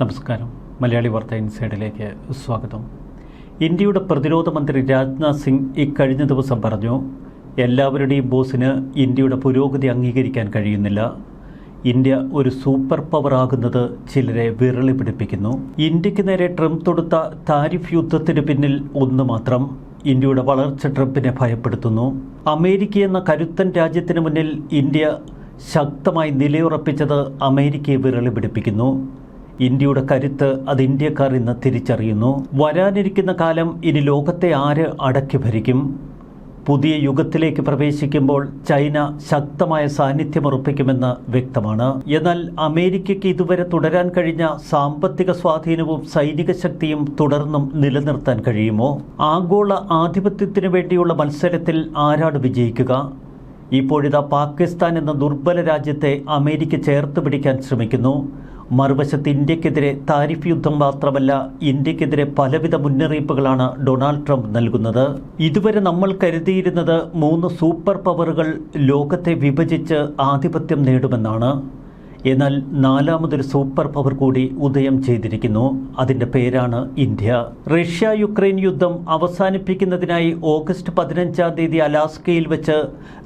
നമസ്കാരം. മലയാളി വാർത്ത ഇൻസൈഡിലേക്ക് സ്വാഗതം. ഇന്ത്യയുടെ പ്രതിരോധ മന്ത്രി രാജ്നാഥ് സിംഗ് ഇക്കഴിഞ്ഞ ദിവസം പറഞ്ഞു എല്ലാവരുടെയും ബോസിന് ഇന്ത്യയുടെ പുരോഗതി അംഗീകരിക്കാൻ കഴിയുന്നില്ല. ഇന്ത്യ ഒരു സൂപ്പർ പവർ ആകുന്നത് ചിലരെ വിരളി പിടിപ്പിക്കുന്നു. ഇന്ത്യയ്ക്ക് നേരെ ട്രംപ് തൊടുത്ത താരിഫ് യുദ്ധത്തിന് പിന്നിൽ ഒന്ന് മാത്രം ഇന്ത്യയുടെ വളർച്ച ട്രംപിനെ ഭയപ്പെടുത്തുന്നു. അമേരിക്ക എന്ന കരുത്തൻ രാജ്യത്തിന് മുന്നിൽ ഇന്ത്യ ശക്തമായി നിലയുറപ്പിച്ചത് അമേരിക്കയെ വിരളി പിടിപ്പിക്കുന്നു. ഇന്ത്യയുടെ കരുത്ത് അത് ഇന്ത്യക്കാർ ഇന്ന് തിരിച്ചറിയുന്നു. വരാനിരിക്കുന്ന കാലം ഇനി ലോകത്തെ ആര് അടക്കി ഭരിക്കും? പുതിയ യുഗത്തിലേക്ക് പ്രവേശിക്കുമ്പോൾ ചൈന ശക്തമായ സാന്നിധ്യം ഉറപ്പിക്കുമെന്ന് വ്യക്തമാണ്. എന്നാൽ അമേരിക്കയ്ക്ക് ഇതുവരെ തുടരാൻ കഴിഞ്ഞ സാമ്പത്തിക സ്വാധീനവും സൈനിക ശക്തിയും തുടർന്നും നിലനിർത്താൻ കഴിയുമോ? ആഗോള ആധിപത്യത്തിനു വേണ്ടിയുള്ള മത്സരത്തിൽ ആരാണ് വിജയിക്കുക? ഇപ്പോഴിതാ പാകിസ്ഥാൻ എന്ന ദുർബല രാജ്യത്തെ അമേരിക്ക ചേർത്ത് പിടിക്കാൻ ശ്രമിക്കുന്നു. മറുവശത്ത് ഇന്ത്യക്കെതിരെ താരിഫ് യുദ്ധം മാത്രമല്ല ഇന്ത്യക്കെതിരെ പലവിധ മുന്നറിയിപ്പുകളാണ് ഡൊണാൾഡ് ട്രംപ് നൽകുന്നത്. ഇതുവരെ നമ്മൾ കരുതിയിരുന്നത് മൂന്ന് സൂപ്പർ പവറുകൾ ലോകത്തെ വിഭജിച്ച് ആധിപത്യം നേടുമെന്നാണ്. എന്നാൽ നാലാമതൊരു സൂപ്പർ പവർ കൂടി ഉദയം ചെയ്തിരിക്കുന്നു. അതിന്റെ പേരാണ് ഇന്ത്യ. റഷ്യ യുക്രൈൻ യുദ്ധം അവസാനിപ്പിക്കുന്നതിനായി ഓഗസ്റ്റ് പതിനഞ്ചാം തീയതി അലാസ്കയിൽ വെച്ച്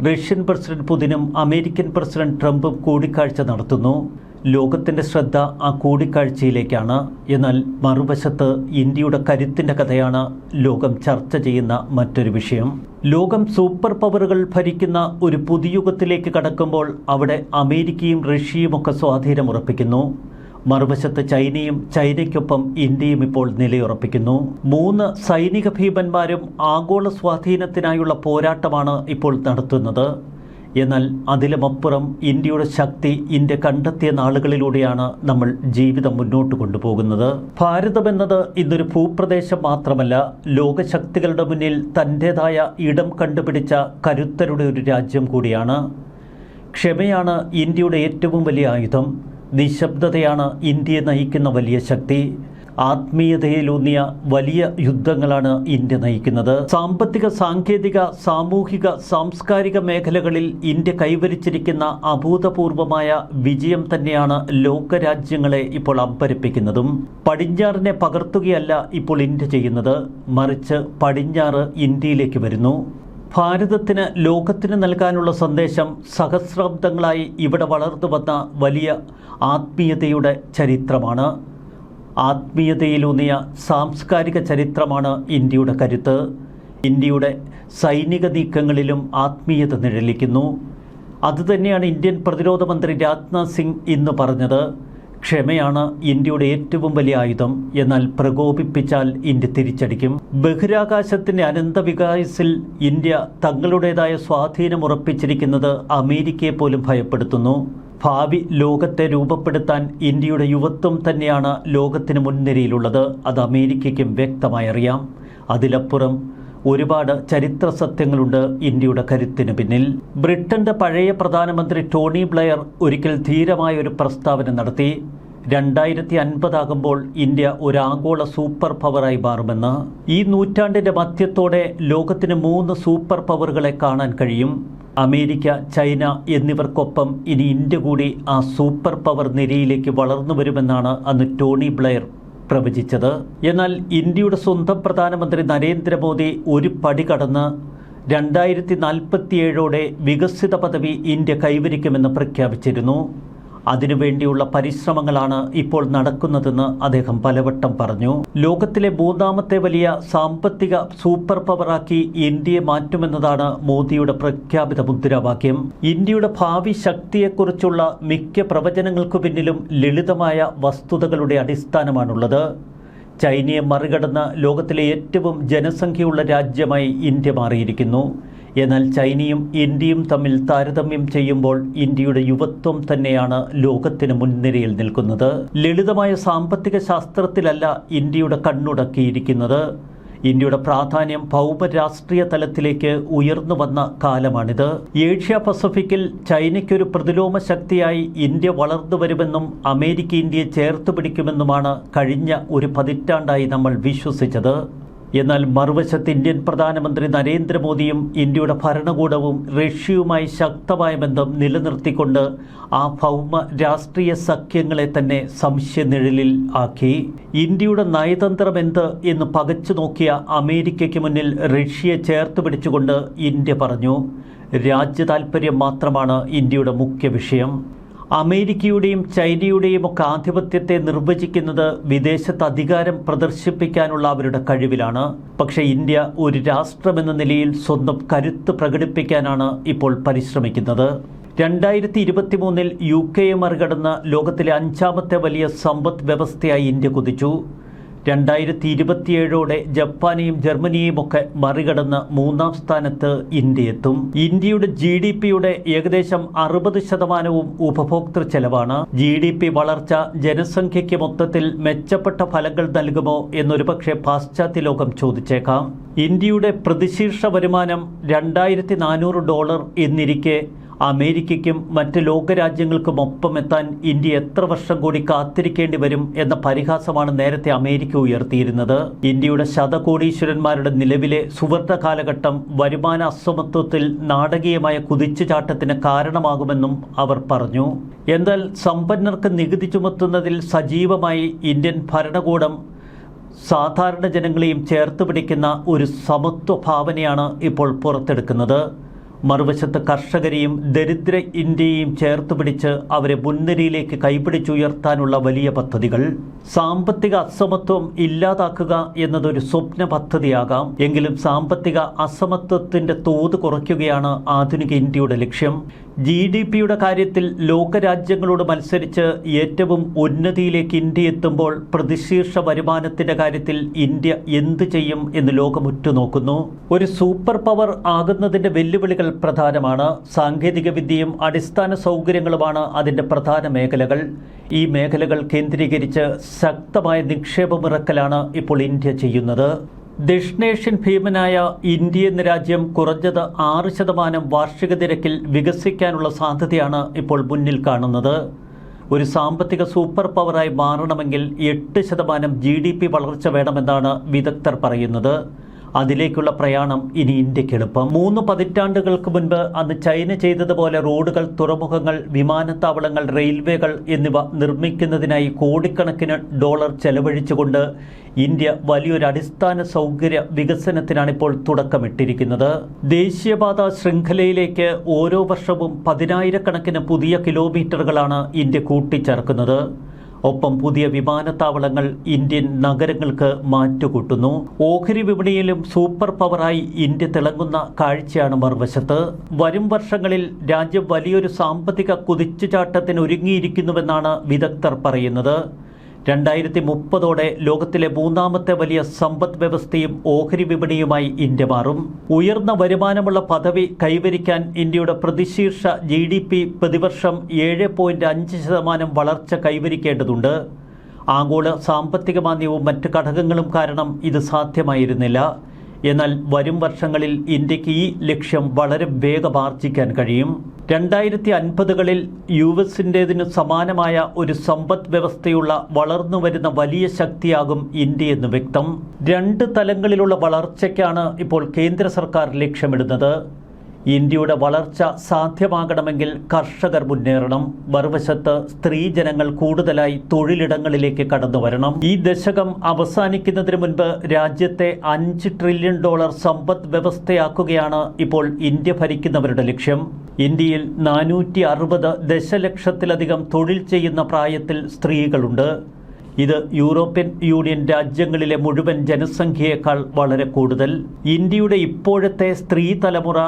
റഷ്യൻ പ്രസിഡന്റ് പുതിനും അമേരിക്കൻ പ്രസിഡന്റ് ട്രംപും കൂടിക്കാഴ്ച നടത്തുന്നു. ലോകത്തിന്റെ ശ്രദ്ധ ആ കൂടിക്കാഴ്ചയിലേക്കാണ്. എന്നാൽ മറുവശത്ത് ഇന്ത്യയുടെ കരുത്തിന്റെ കഥയാണ് ലോകം ചർച്ച ചെയ്യുന്ന മറ്റൊരു വിഷയം. ലോകം സൂപ്പർ പവറുകൾ ഭരിക്കുന്ന ഒരു പുതുയുഗത്തിലേക്ക് കടക്കുമ്പോൾ അവിടെ അമേരിക്കയും റഷ്യയും ഒക്കെ സ്വാധീനം ഉറപ്പിക്കുന്നു. മറുവശത്ത് ചൈനയും ചൈനയ്ക്കൊപ്പം ഇന്ത്യയും ഇപ്പോൾ നിലയുറപ്പിക്കുന്നു. മൂന്ന് സൈനിക ഭീമന്മാരും ആഗോള സ്വാധീനത്തിനായുള്ള പോരാട്ടമാണ് ഇപ്പോൾ നടത്തുന്നത്. എന്നാൽ അതിലുമപ്പുറം ഇന്ത്യയുടെ ശക്തി ഇന്ത്യ കണ്ടെത്തിയ നാളുകളിലൂടെയാണ് നമ്മൾ ജീവിതം മുന്നോട്ട് കൊണ്ടുപോകുന്നത്. ഭാരതമെന്നത് ഇന്നൊരു ഭൂപ്രദേശം മാത്രമല്ല ലോകശക്തികളുടെ മുന്നിൽ തന്റെതായ ഇടം കണ്ടുപിടിച്ച കരുത്തരുടെ ഒരു രാജ്യം കൂടിയാണ്. ക്ഷമയാണ് ഇന്ത്യയുടെ ഏറ്റവും വലിയ ആയുധം. നിശബ്ദതയാണ് ഇന്ത്യയെ നയിക്കുന്ന വലിയ ശക്തി. ആത്മീയതയിലൂന്നിയ വലിയ യുദ്ധങ്ങളാണ് ഇന്ത്യ നയിക്കുന്നത്. സാമ്പത്തിക സാങ്കേതിക സാമൂഹിക സാംസ്കാരിക മേഖലകളിൽ ഇന്ത്യ കൈവരിച്ചിരിക്കുന്ന അഭൂതപൂർവമായ വിജയം തന്നെയാണ് ലോകരാജ്യങ്ങളെ ഇപ്പോൾ അമ്പരപ്പിക്കുന്നതും. പടിഞ്ഞാറിനെ പകർത്തുകയല്ല ഇപ്പോൾ ഇന്ത്യ ചെയ്യുന്നത്. മറിച്ച് പടിഞ്ഞാറ് ഇന്ത്യയിലേക്ക് വരുന്നു. ഭാരതത്തിന് ലോകത്തിന് നൽകാനുള്ള സന്ദേശം സഹസ്രാബ്ദങ്ങളായി ഇവിടെ വളർന്നു വന്ന വലിയ ആത്മീയതയുടെ ചരിത്രമാണ്. ആത്മീയതയിലൂന്നിയ സാംസ്കാരിക ചരിത്രമാണ് ഇന്ത്യയുടെ കരുത്ത്. ഇന്ത്യയുടെ സൈനിക നീക്കങ്ങളിലും ആത്മീയത നിഴലിക്കുന്നു. അതുതന്നെയാണ് ഇന്ത്യൻ പ്രതിരോധ മന്ത്രി രാജ്നാഥ് സിംഗ് ഇന്ന് പറഞ്ഞത്. ക്ഷമയാണ് ഇന്ത്യയുടെ ഏറ്റവും വലിയ ആയുധം എന്നാൽ പ്രകോപിപ്പിച്ചാൽ ഇന്ത്യ തിരിച്ചടിക്കും. ബഹിരാകാശത്തിന്റെ അനന്തവികാസിൽ ഇന്ത്യ തങ്ങളുടേതായ സ്വാധീനം ഉറപ്പിച്ചിരിക്കുന്നത് അമേരിക്കയെ പോലും ഭയപ്പെടുത്തുന്നു. ഭാവി ലോകത്തെ രൂപപ്പെടുത്താൻ ഇന്ത്യയുടെ യുവത്വം തന്നെയാണ് ലോകത്തിന് മുൻനിരയിലുള്ളത്. അത് അമേരിക്കയ്ക്കും വ്യക്തമായി അറിയാം. അതിലപ്പുറം ഒരുപാട് ചരിത്ര സത്യങ്ങളുണ്ട് ഇന്ത്യയുടെ കരുത്തിന് പിന്നിൽ. ബ്രിട്ടന്റെ പഴയ പ്രധാനമന്ത്രി ടോണി ബ്ലെയർ ഒരിക്കൽ ധീരമായ ഒരു പ്രസ്താവന നടത്തി. രണ്ടായിരത്തി അൻപതാകുമ്പോൾ ഇന്ത്യ ഒരു ആഗോള സൂപ്പർ പവറായി മാറുമെന്ന്. ഈ നൂറ്റാണ്ടിന്റെ മധ്യത്തോടെ ലോകത്തിന് മൂന്ന് സൂപ്പർ പവറുകളെ കാണാൻ കഴിയും. അമേരിക്ക ചൈന എന്നിവർക്കൊപ്പം ഇനി ഇന്ത്യ കൂടി ആ സൂപ്പർ പവർ നിരയിലേക്ക് വളർന്നു വരുമെന്നാണ് അന്ന് ടോണി ബ്ലെയർ പ്രവചിച്ചത്. എന്നാൽ ഇന്ത്യയുടെ സ്വന്തം പ്രധാനമന്ത്രി നരേന്ദ്രമോദി ഒരു പടി കടന്ന് രണ്ടായിരത്തി നാൽപ്പത്തിയേഴോടെ വികസിത പദവി ഇന്ത്യ കൈവരിക്കുമെന്ന് പ്രഖ്യാപിച്ചിരുന്നു. അതിനുവേണ്ടിയുള്ള പരിശ്രമങ്ങളാണ് ഇപ്പോൾ നടക്കുന്നതെന്ന് അദ്ദേഹം പലവട്ടം പറഞ്ഞു. ലോകത്തിലെ മൂന്നാമത്തെ വലിയ സാമ്പത്തിക സൂപ്പർ പവറാക്കി ഇന്ത്യയെ മാറ്റുമെന്നതാണ് മോദിയുടെ പ്രഖ്യാപിത മുദ്രാവാക്യം. ഇന്ത്യയുടെ ഭാവി ശക്തിയെക്കുറിച്ചുള്ള മിക്ക പ്രവചനങ്ങൾക്കു പിന്നിലും ലളിതമായ വസ്തുതകളുടെ അടിസ്ഥാനമാണുള്ളത്. ചൈനയെ മറികടന്ന് ലോകത്തിലെ ഏറ്റവും ജനസംഖ്യയുള്ള രാജ്യമായി ഇന്ത്യ മാറിയിരിക്കുന്നു. എന്നാൽ ചൈനയും ഇന്ത്യയും തമ്മിൽ താരതമ്യം ചെയ്യുമ്പോൾ ഇന്ത്യയുടെ യുവത്വം തന്നെയാണ് ലോകത്തിന് മുൻനിരയിൽ നിൽക്കുന്നത്. ലളിതമായ സാമ്പത്തിക ശാസ്ത്രത്തിലല്ല ഇന്ത്യയുടെ കണ്ണുടക്കിയിരിക്കുന്നത്. ഇന്ത്യയുടെ പ്രാധാന്യം ഭൗമരാഷ്ട്രീയ തലത്തിലേക്ക് ഉയർന്നു വന്ന കാലമാണിത്. ഏഷ്യ പസഫിക്കിൽ ചൈനയ്ക്കൊരു പ്രതിലോമ ശക്തിയായി ഇന്ത്യ വളർന്നു വരുമെന്നും അമേരിക്ക ഇന്ത്യയെ ചേർത്ത് പിടിക്കുമെന്നുമാണ് കഴിഞ്ഞ ഒരു പതിറ്റാണ്ടായി നമ്മൾ വിശ്വസിച്ചത്. എന്നാൽ മറുവശത്ത് ഇന്ത്യൻ പ്രധാനമന്ത്രി നരേന്ദ്രമോദിയും ഇന്ത്യയുടെ ഭരണകൂടവും റഷ്യയുമായി ശക്തമായ ബന്ധം നിലനിർത്തിക്കൊണ്ട് ആ ഭൗമ രാഷ്ട്രീയ സഖ്യങ്ങളെ തന്നെ സംശയനിഴലിൽ ആക്കി. ഇന്ത്യയുടെ നയതന്ത്രം എന്ത് എന്ന് പകച്ചു നോക്കിയ അമേരിക്കയ്ക്ക് മുന്നിൽ റഷ്യയെ ചേർത്ത് പിടിച്ചുകൊണ്ട് ഇന്ത്യ പറഞ്ഞു. രാജ്യ താൽപ്പര്യം മാത്രമാണ് ഇന്ത്യയുടെ മുഖ്യ വിഷയം. അമേരിക്കയുടെയും ചൈനയുടെയും ഒക്കെ ആധിപത്യത്തെ നിർവചിക്കുന്നത് വിദേശത്ത് അധികാരം പ്രദർശിപ്പിക്കാനുള്ള അവരുടെ കഴിവിലാണ്. പക്ഷേ ഇന്ത്യ ഒരു രാഷ്ട്രമെന്ന നിലയിൽ സ്വന്തം കരുത്ത് പ്രകടിപ്പിക്കാനാണ് ഇപ്പോൾ പരിശ്രമിക്കുന്നത്. രണ്ടായിരത്തി ഇരുപത്തി മൂന്നിൽ യു കെയെ മറികടന്ന് ലോകത്തിലെ അഞ്ചാമത്തെ വലിയ സമ്പദ് വ്യവസ്ഥയായി ഇന്ത്യ കുതിച്ചു. രണ്ടായിരത്തി ഇരുപത്തിയേഴോടെ ജപ്പാനെയും ജർമ്മനിയും ഒക്കെ മറികടന്ന് മൂന്നാം സ്ഥാനത്ത് ഇന്ത്യ എത്തും ഇന്ത്യയുടെ ജി ഡി പിയുടെ ഏകദേശം അറുപത് ശതമാനവും ഉപഭോക്തൃ ചെലവാണ്. ജി ഡി പി വളർച്ച ജനസംഖ്യയ്ക്ക് മൊത്തത്തിൽ മെച്ചപ്പെട്ട ഫലങ്ങൾ നൽകുമോ എന്നൊരു പക്ഷേ പാശ്ചാത്യ ലോകം ചോദിച്ചേക്കാം. ഇന്ത്യയുടെ പ്രതിശീർഷ വരുമാനം രണ്ടായിരത്തി ഡോളർ എന്നിരിക്കെ അമേരിക്കയ്ക്കും മറ്റ് ലോകരാജ്യങ്ങൾക്കും ഒപ്പം എത്താൻ ഇന്ത്യ എത്ര വർഷം കൂടി കാത്തിരിക്കേണ്ടി വരും എന്ന പരിഹാസമാണ് നേരത്തെ അമേരിക്ക ഉയർത്തിയിരുന്നത്. ഇന്ത്യയുടെ ശതകോടീശ്വരന്മാരുടെ നിലവിലെ സുവർണ കാലഘട്ടം വരുമാന അസമത്വത്തിൽ നാടകീയമായ കുതിച്ചുചാട്ടത്തിന് കാരണമാകുമെന്നും അവർ പറഞ്ഞു. എന്നാൽ സമ്പന്നർക്ക് നികുതി ചുമത്തുന്നതിൽ സജീവമായി ഇന്ത്യൻ ഭരണകൂടം സാധാരണ ജനങ്ങളെയും ചേർത്ത് പിടിക്കുന്ന ഒരു സമത്വ ഭാവനയാണ് ഇപ്പോൾ പുറത്തെടുക്കുന്നത്. മറുവശത്ത് കർഷകരെയും ദരിദ്ര ഇന്ത്യയെയും ചേർത്ത് പിടിച്ച് അവരെ മുൻനിരയിലേക്ക് കൈപിടിച്ചുയർത്താനുള്ള വലിയ പദ്ധതികൾ. സാമ്പത്തിക അസമത്വം ഇല്ലാതാക്കുക എന്നതൊരു സ്വപ്ന പദ്ധതിയാകാം. എങ്കിലും സാമ്പത്തിക അസമത്വത്തിന്റെ തോത് കുറയ്ക്കുകയാണ് ആധുനിക ഇന്ത്യയുടെ ലക്ഷ്യം. ജി ഡി പിയുടെ കാര്യത്തിൽ ലോകരാജ്യങ്ങളോട് മത്സരിച്ച് ഏറ്റവും ഉന്നതിയിലേക്ക് ഇന്ത്യ എത്തുമ്പോൾ പ്രതിശീർഷ വരുമാനത്തിന്റെ കാര്യത്തിൽ ഇന്ത്യ എന്ത് ചെയ്യും എന്ന് ലോകം ഉറ്റുനോക്കുന്നു. ഒരു സൂപ്പർ പവർ ആകുന്നതിന്റെ വെല്ലുവിളികൾ പ്രധാനമാണ്. സാങ്കേതികവിദ്യയും അടിസ്ഥാന സൗകര്യങ്ങളുമാണ് അതിന്റെ പ്രധാന മേഖലകൾ. ഈ മേഖലകൾ കേന്ദ്രീകരിച്ച് ശക്തമായ നിക്ഷേപമിറക്കലാണ് ഇപ്പോൾ ഇന്ത്യ ചെയ്യുന്നത്. ദക്ഷിണേഷ്യൻ ഭീമനായ ഇന്ത്യ എന്ന രാജ്യം കുറഞ്ഞത് ആറ് ശതമാനം വാർഷിക നിരക്കിൽ വികസിക്കാനുള്ള സാധ്യതയാണ് ഇപ്പോൾ മുന്നിൽ കാണുന്നത്. ഒരു സാമ്പത്തിക സൂപ്പർ പവറായി മാറണമെങ്കിൽ എട്ട് ശതമാനം ജി ഡി പി വളർച്ച വേണമെന്നാണ് വിദഗ്ധർ പറയുന്നത്. അതിലേക്കുള്ള പ്രയാണം ഇനി ഇന്ത്യയ്ക്ക് എളുപ്പം. മൂന്ന് പതിറ്റാണ്ടുകൾക്ക് മുൻപ് അന്ന് ചൈന ചെയ്തതുപോലെ റോഡുകൾ തുറമുഖങ്ങൾ വിമാനത്താവളങ്ങൾ റെയിൽവേകൾ എന്നിവ നിർമ്മിക്കുന്നതിനായി കോടിക്കണക്കിന് ഡോളർ ചെലവഴിച്ചുകൊണ്ട് ഇന്ത്യ വലിയൊരു അടിസ്ഥാന സൗകര്യ വികസനത്തിനാണ് ഇപ്പോൾ തുടക്കമിട്ടിരിക്കുന്നത്. ദേശീയപാത ശൃംഖലയിലേക്ക് ഓരോ വർഷവും പതിനായിരക്കണക്കിന് പുതിയ കിലോമീറ്ററുകളാണ് ഇന്ത്യ കൂട്ടിച്ചേർക്കുന്നത്. ഒപ്പം പുതിയ വിമാനത്താവളങ്ങൾ ഇന്ത്യൻ നഗരങ്ങൾക്ക് മാറ്റുകൂട്ടുന്നു. ഓഹരി വിപണിയിലും സൂപ്പർ പവറായി ഇന്ത്യ തിളങ്ങുന്ന കാഴ്ചയാണ് മറുവശത്ത്. വരും വർഷങ്ങളിൽ രാജ്യം വലിയൊരു സാമ്പത്തിക കുതിച്ചുചാട്ടത്തിന് ഒരുങ്ങിയിരിക്കുന്നുവെന്നാണ് വിദഗ്ധർ പറയുന്നത്. രണ്ടായിരത്തി മുപ്പതോടെ ലോകത്തിലെ മൂന്നാമത്തെ വലിയ സമ്പദ് വ്യവസ്ഥയും ഓഹരി വിപണിയുമായി ഇന്ത്യ മാറും. ഉയർന്ന വരുമാനമുള്ള പദവി കൈവരിക്കാൻ ഇന്ത്യയുടെ പ്രതിശീർഷ ജി ഡി പി പ്രതിവർഷം ഏഴ് പോയിന്റ് അഞ്ച് ശതമാനം വളർച്ച കൈവരിക്കേണ്ടതുണ്ട്. ആഗോള സാമ്പത്തിക മാന്ദ്യവും മറ്റ് ഘടകങ്ങളും കാരണം ഇത് സാധ്യമായിരുന്നില്ല. എന്നാൽ വരും വർഷങ്ങളിൽ ഇന്ത്യയ്ക്ക് ഈ ലക്ഷ്യം വളരെ വേഗം ആർജിക്കാൻ കഴിയും. രണ്ടായിരത്തി അൻപതുകളിൽ യു എസിന്റെതിനു സമാനമായ ഒരു സമ്പദ് വ്യവസ്ഥയുള്ള വളർന്നു വരുന്ന വലിയ ശക്തിയാകും ഇന്ത്യ എന്ന് വ്യക്തം. രണ്ട് തലങ്ങളിലുള്ള വളർച്ചയ്ക്കാണ് ഇപ്പോൾ കേന്ദ്ര സർക്കാർ ലക്ഷ്യമിടുന്നത്. ഇന്ത്യയുടെ വളർച്ച സാധ്യമാകണമെങ്കിൽ കർഷകർ മുന്നേറണം. മറുവശത്ത് സ്ത്രീജനങ്ങൾ കൂടുതലായി തൊഴിലിടങ്ങളിലേക്ക് കടന്നു വരണം. ഈ ദശകം അവസാനിക്കുന്നതിന് മുൻപ് രാജ്യത്തെ അഞ്ച് ട്രില്യൺ ഡോളർ സമ്പദ് വ്യവസ്ഥയാക്കുകയാണ് ഇപ്പോൾ ഇന്ത്യ ഭരിക്കുന്നവരുടെ ലക്ഷ്യം. ഇന്ത്യയിൽ നാനൂറ്റി അറുപത് ദശലക്ഷത്തിലധികം തൊഴിൽ ചെയ്യുന്ന പ്രായത്തിൽ സ്ത്രീകളുണ്ട്. ഇത് യൂറോപ്യൻ യൂണിയൻ രാജ്യങ്ങളിലെ മുഴുവൻ ജനസംഖ്യയേക്കാൾ വളരെ കൂടുതൽ. ഇന്ത്യയുടെ ഇപ്പോഴത്തെ സ്ത്രീ തലമുറ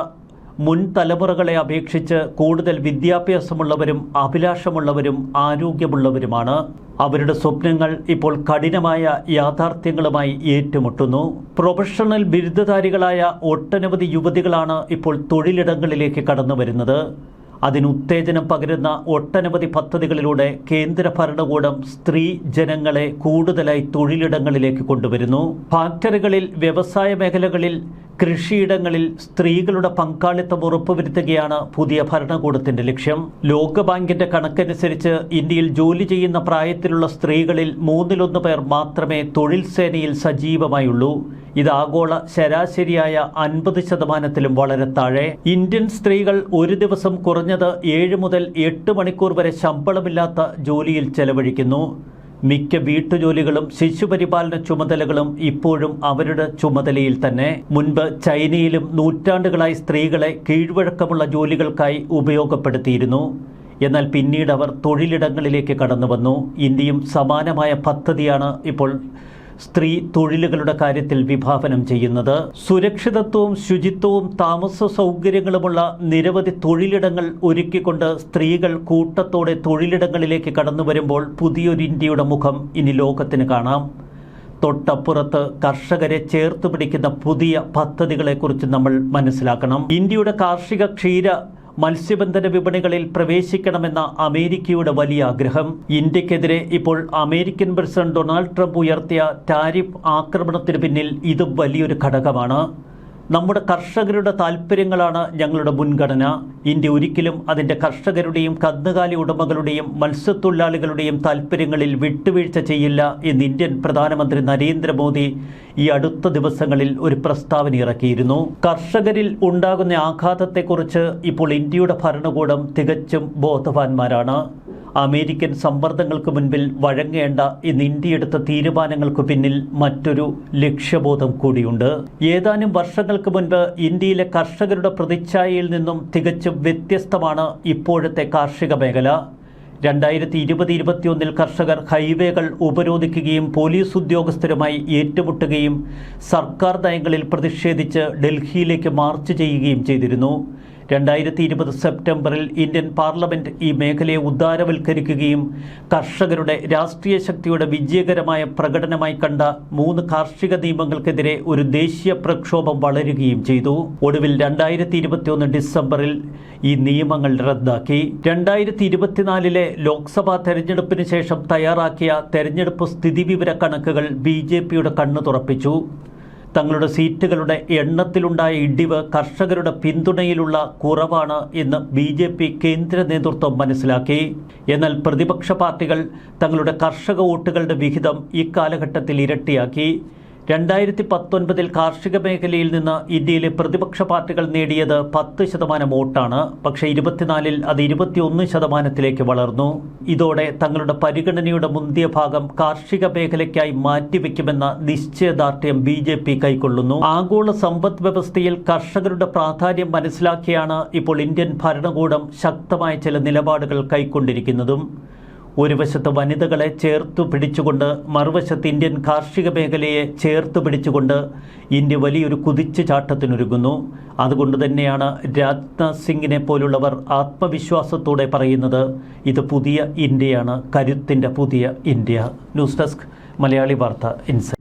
മുൻ തലമുറകളെ അപേക്ഷിച്ച് കൂടുതൽ വിദ്യാഭ്യാസമുള്ളവരും അഭിലാഷമുള്ളവരും ആരോഗ്യമുള്ളവരുമാണ്. അവരുടെ സ്വപ്നങ്ങൾ ഇപ്പോൾ കഠിനമായ യാഥാർത്ഥ്യങ്ങളുമായി ഏറ്റുമുട്ടുന്നു. പ്രൊഫഷണൽ ബിരുദധാരികളായ ഒട്ടനവധി യുവതികളാണ് ഇപ്പോൾ തൊഴിലിടങ്ങളിലേക്ക് കടന്നു വരുന്നത് അതിന് ഉത്തേജനം പകരുന്ന ഒട്ടനവധി പദ്ധതികളിലൂടെ കേന്ദ്ര ഭരണകൂടം സ്ത്രീ ജനങ്ങളെ കൂടുതലായി തൊഴിലിടങ്ങളിലേക്ക് കൊണ്ടുവരുന്നു. ഫാക്ടറികളിൽ വ്യവസായ മേഖലകളിൽ കൃഷിയിടങ്ങളിൽ സ്ത്രീകളുടെ പങ്കാളിത്തം ഉറപ്പുവരുത്തുകയാണ് പുതിയ ഭരണകൂടത്തിന്റെ ലക്ഷ്യം. ലോകബാങ്കിന്റെ കണക്കനുസരിച്ച് ഇന്ത്യയിൽ ജോലി ചെയ്യുന്ന പ്രായത്തിലുള്ള സ്ത്രീകളിൽ മൂന്നിലൊന്ന് പേർ മാത്രമേ തൊഴിൽ സേനയിൽ സജീവമായുള്ളൂ. ഇത് ആഗോള ശരാശരിയായ അൻപത് ശതമാനത്തിലും വളരെ താഴെ. ഇന്ത്യൻ സ്ത്രീകൾ ഒരു ദിവസം കുറഞ്ഞത് ഏഴ് മുതൽ എട്ട് മണിക്കൂർ വരെ ശമ്പളമില്ലാത്ത ജോലിയിൽ ചെലവഴിക്കുന്നു. മിക്ക വീട്ടുജോലികളും ശിശുപരിപാലന ചുമതലകളും ഇപ്പോഴും അവരുടെ ചുമതലയിൽ തന്നെ. മുൻപ് ചൈനയിലും നൂറ്റാണ്ടുകളായി സ്ത്രീകളെ കീഴ്വഴക്കമുള്ള ജോലികൾക്കായി ഉപയോഗപ്പെടുത്തിയിരുന്നു. എന്നാൽ പിന്നീട് അവർ തൊഴിലിടങ്ങളിലേക്ക് കടന്നു വന്നു ഇന്ത്യയും സമാനമായ പദ്ധതിയാണ് ഇപ്പോൾ സ്ത്രീ തൊഴിലുകളുടെ കാര്യത്തിൽ വിഭാവനം ചെയ്യുന്നത് സുരക്ഷിതത്വവും ശുചിത്വവും താമസ സൗകര്യങ്ങളുമുള്ള നിരവധി തൊഴിലിടങ്ങൾ ഒരുക്കിക്കൊണ്ട് സ്ത്രീകൾ കൂട്ടത്തോടെ തൊഴിലിടങ്ങളിലേക്ക് കടന്നു വരുമ്പോൾ പുതിയൊരു ഇന്ത്യയുടെ മുഖം ഇനി ലോകത്തിന് കാണാം. തൊട്ടപ്പുറത്ത് കർഷകരെ ചേർത്ത് പിടിക്കുന്ന പുതിയ പദ്ധതികളെക്കുറിച്ച് നമ്മൾ മനസ്സിലാക്കണം. ഇന്ത്യയുടെ കാർഷിക ക്ഷീര മത്സ്യബന്ധന വിപണികളിൽ പ്രവേശിക്കണമെന്ന അമേരിക്കയുടെ വലിയ ആഗ്രഹം. ഇന്ത്യക്കെതിരെ ഇപ്പോൾ അമേരിക്കൻ പ്രസിഡന്റ് ഡൊണാൾഡ് ട്രംപ് ഉയർത്തിയ ടാരിഫ് ആക്രമണത്തിന് പിന്നിൽ ഇതും വലിയൊരു ഘടകമാണ്. നമ്മുടെ കർഷകരുടെ താൽപ്പര്യങ്ങളാണ് ഞങ്ങളുടെ മുൻഗണന. ഇന്ത്യ ഒരിക്കലും അതിന്റെ കർഷകരുടെയും കന്നുകാലി ഉടമകളുടെയും മത്സ്യത്തൊഴിലാളികളുടെയും താൽപ്പര്യങ്ങളിൽ വിട്ടുവീഴ്ച ചെയ്യില്ല എന്ന് ഇന്ത്യൻ പ്രധാനമന്ത്രി നരേന്ദ്രമോദി ഈ അടുത്ത ദിവസങ്ങളിൽ ഒരു പ്രസ്താവന ഇറക്കിയിരുന്നു. കർഷകരിൽ ഉണ്ടാകുന്ന ആഘാതത്തെക്കുറിച്ച് ഇപ്പോൾ ഇന്ത്യയുടെ ഭരണകൂടം തികച്ചും ബോധവാന്മാരാണ്. അമേരിക്കൻ സമ്മർദ്ദങ്ങൾക്ക് മുൻപിൽ വഴങ്ങേണ്ട ഇന്ന് ഇന്ത്യ എടുത്ത തീരുമാനങ്ങൾക്ക് പിന്നിൽ മറ്റൊരു ലക്ഷ്യബോധം കൂടിയുണ്ട്. ഏതാനും വർഷങ്ങൾക്ക് മുൻപ് ഇന്ത്യയിലെ കർഷകരുടെ പ്രതിച്ഛായയിൽ നിന്നും തികച്ചും വ്യത്യസ്തമാണ് ഇപ്പോഴത്തെ കാർഷിക മേഖല. രണ്ടായിരത്തി ഇരുപത് ഇരുപത്തിയൊന്നിൽ കർഷകർ ഹൈവേകൾ ഉപരോധിക്കുകയും പോലീസ് ഉദ്യോഗസ്ഥരുമായി ഏറ്റുമുട്ടുകയും സർക്കാർ നയങ്ങളിൽ പ്രതിഷേധിച്ച് ഡൽഹിയിലേക്ക് മാർച്ച് ചെയ്യുകയും ചെയ്തിരുന്നു. രണ്ടായിരത്തി ഇരുപത് സെപ്റ്റംബറിൽ ഇന്ത്യൻ പാർലമെന്റ് ഈ മേഖലയെ ഉദാരവൽക്കരിക്കുകയും കർഷകരുടെ രാഷ്ട്രീയ ശക്തിയുടെ വിജയകരമായ പ്രകടനമായി കണ്ട മൂന്ന് കാർഷിക നിയമങ്ങൾക്കെതിരെ ഒരു ദേശീയ പ്രക്ഷോഭം വളരുകയും ചെയ്തു. ഒടുവിൽ രണ്ടായിരത്തി ഇരുപത്തിയൊന്ന് ഡിസംബറിൽ ഈ നിയമങ്ങൾ റദ്ദാക്കി. രണ്ടായിരത്തി ഇരുപത്തിനാലിലെ ലോക്സഭാ തെരഞ്ഞെടുപ്പിന് ശേഷം തയ്യാറാക്കിയ തെരഞ്ഞെടുപ്പ് സ്ഥിതിവിവര കണക്കുകൾ ബി ജെ പിയുടെ കണ്ണു തുറപ്പിച്ചു. തങ്ങളുടെ സീറ്റുകളുടെ എണ്ണത്തിലുണ്ടായ ഇടിവ് കർഷകരുടെ പിന്തുണയിലുള്ള കുറവാണ് എന്ന് ബി ജെ പി കേന്ദ്ര നേതൃത്വം മനസ്സിലാക്കി. എന്നാൽ പ്രതിപക്ഷ പാർട്ടികൾ തങ്ങളുടെ കർഷക വോട്ടുകളുടെ വിഹിതം ഇക്കാലഘട്ടത്തിൽ ഇരട്ടിയാക്കി. രണ്ടായിരത്തി പത്തൊൻപതിൽ കാർഷിക മേഖലയിൽ നിന്ന് ഇന്ത്യയിലെ പ്രതിപക്ഷ പാർട്ടികൾ നേടിയത് പത്ത് ശതമാനം വോട്ടാണ്. പക്ഷേ ഇരുപത്തിനാലിൽ അത് ഇരുപത്തിയൊന്ന് ശതമാനത്തിലേക്ക് വളർന്നു. ഇതോടെ തങ്ങളുടെ പരിഗണനയുടെ മുന്തിയ ഭാഗം കാർഷിക മേഖലയ്ക്കായി മാറ്റിവെക്കുമെന്ന നിശ്ചയദാർഢ്യം ബി ജെ പി കൈക്കൊള്ളുന്നു. ആഗോള സമ്പദ് വ്യവസ്ഥയിൽ കർഷകരുടെ പ്രാധാന്യം മനസ്സിലാക്കിയാണ് ഇപ്പോൾ ഇന്ത്യൻ ഭരണകൂടം ശക്തമായ ചില നിലപാടുകൾ കൈക്കൊണ്ടിരിക്കുന്നതും. ഒരു വശത്ത് വനിതകളെ ചേർത്തു പിടിച്ചുകൊണ്ട് മറുവശത്ത് ഇന്ത്യൻ കാർഷിക മേഖലയെ ചേർത്ത് പിടിച്ചുകൊണ്ട് ഇന്ത്യ വലിയൊരു കുതിച്ചു ചാട്ടത്തിനൊരുങ്ങുന്നു. അതുകൊണ്ട് തന്നെയാണ് രാജ്നാഥ് സിംഗിനെ പോലുള്ളവർ ആത്മവിശ്വാസത്തോടെ പറയുന്നത് ഇത് പുതിയ ഇന്ത്യയാണ് കരുത്തിന്റെ പുതിയ ഇന്ത്യ. ന്യൂസ് ഡെസ്ക് മലയാളി വാർത്ത ഇൻസൈറ്റ്